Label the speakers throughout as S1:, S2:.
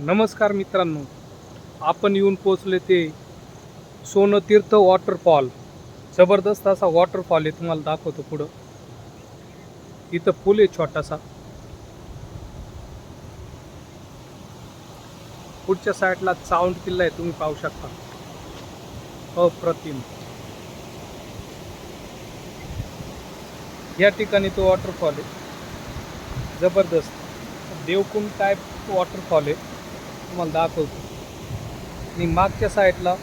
S1: नमस्कार मित्रांनो आपण येऊन पोचले ते सोनतीर्थ वॉटरफॉल जबरदस्त असा वॉटरफॉल आहे तुम्हाला दाखवतो पुढं. इथं पूल आहे छोटासा. पुढच्या साईडला चावंड किल्ला आहे तुम्ही पाहू शकता. अप्रतिम. या ठिकाणी तो वॉटरफॉल आहे. जबरदस्त. देवकुंड टाईप वॉटरफॉल आहे. तुम्हाला दाखवतो. आणि मागच्या साईडला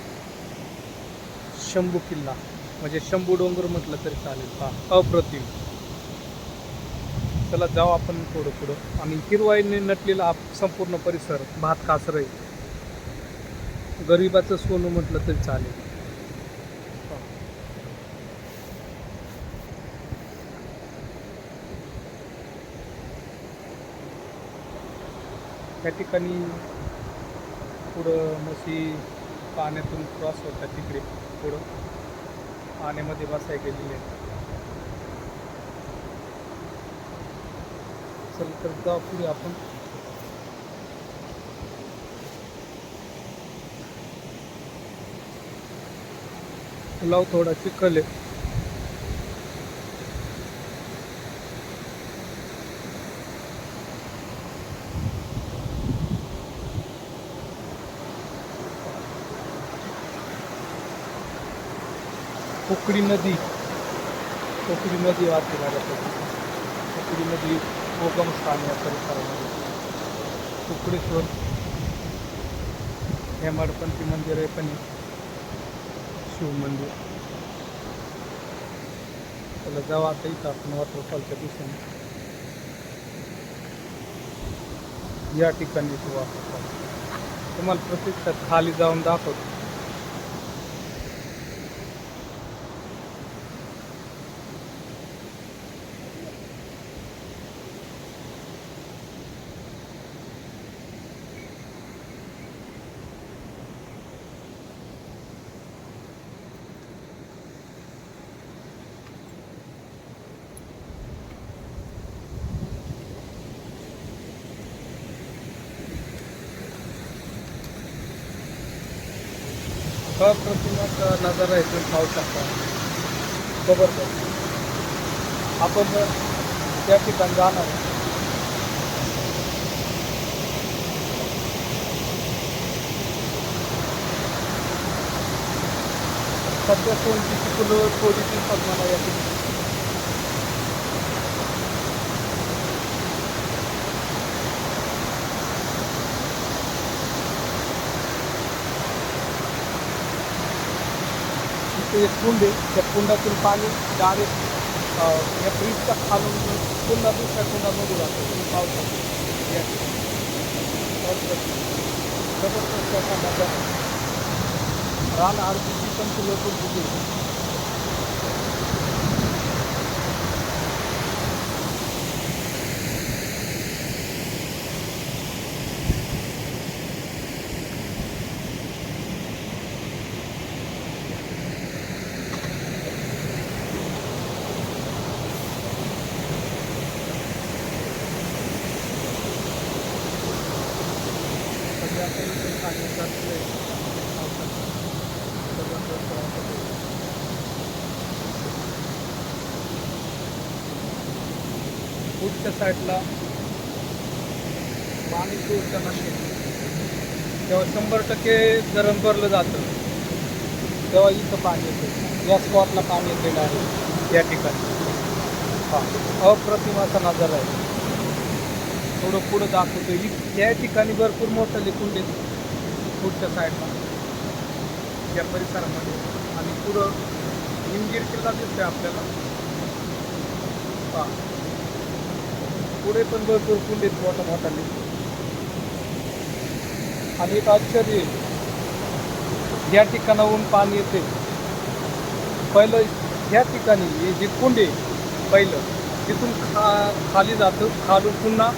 S1: शंभू किल्ला म्हणजे शंभू डोंगर म्हटलं तरी चालेल. का अप्रतिम. चला जाऊ आपण थोडं पुढं. आणि हिरवाईने नटलेला संपूर्ण परिसर भात कासर आहे. गरिबाचं सोनं म्हटलं तरी चालेल. त्या ठिकाणी पुढं म्हशी पाण्यातून क्रॉस होतात तिकडे पुढं. पाण्यामध्ये बसाय गेलेली आहे चल तर जाऊ पुढे आपण. पुलाव थोडा चिखल आहे. कोकडी नदी. कोकडी नदी वाहते माझ्याकडे कोकडी नदी उगम स्थान या परिसरामध्ये. कुकडेश्वर हेमाडपंथी मंदिर आहे पण शिव मंदिर. त्याला जाऊ आता इथं आपण वॉटरफॉलच्या दिशेने. या ठिकाणी तो वॉटरफॉल तुम्हाला प्रत्यक्षात खाली जाऊन दाखवतो. अप्रतिमाचा नजारा इथून पाहू शकता. जबरदस्त आपण त्या ठिकाणी जाणार सध्या कोणती फुलं थोडी दिसतात या ठिकाणी इथे एक कुंड आहे. त्या कुंडातून पाणी डायरेक्ट या ब्रिजच्या खालून पुन्हा दुसऱ्या कुंडामध्ये जातं. तुम्ही या जबरदस्त असा रान आरतीची पण फुलं पण तिथे आहे. सध्या आपण इथे पाणी जातलंय. पावसाचं. जबरदस्त वाटत आहे. पुढच्या साईडला पाणी चोरच्या नसेल तेव्हा शंभर टक्के धरण भरलं जातं. तेव्हा इथं पाणी येतं. या स्पॉटला पाणी येतेलं आहे. या ठिकाणी. हा. अप्रतिमाचा नजारा आहे. थोडं पुढं दाखवतो इ- या ठिकाणी भरपूर मोठं लिखून देतो. पुढच्या साईडला. या परिसरामध्ये आणि पुढं हिमगीर किल्ला दिसतोय आपल्याला. पहा. पुढे पण भरपूर कुंड मोठा मोठा दिसतो आणि एक आश्चर्य या ठिकाणाहून पाणी येते. पहिलं या ठिकाणी हे जे कुंड आहे पहिलं तिथून खा खाली जातं खालून पुन्हा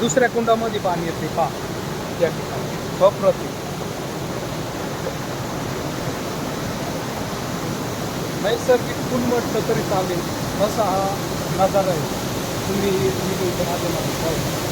S1: दुसऱ्या कुंडामध्ये पाणी येते. पहा. या ठिकाणी. अप्रतिम. नैसर्गिक पूल म्हटलं तरी चालेल. असा हा नजारा आहे. तुम्ही व्हिडिओच्या माध्यमातून पाहू शकता.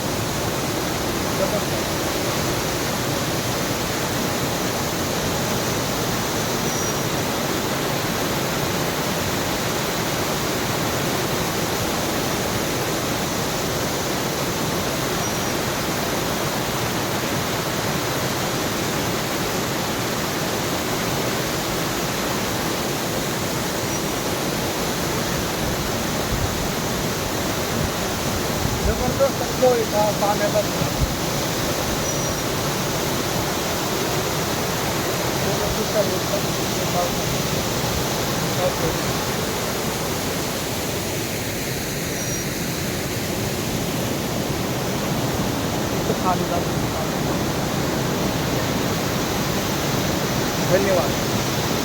S1: जबरदस्त. फ्लो आहे का पाण्याचा ओके इथं खाली जातो. धन्यवाद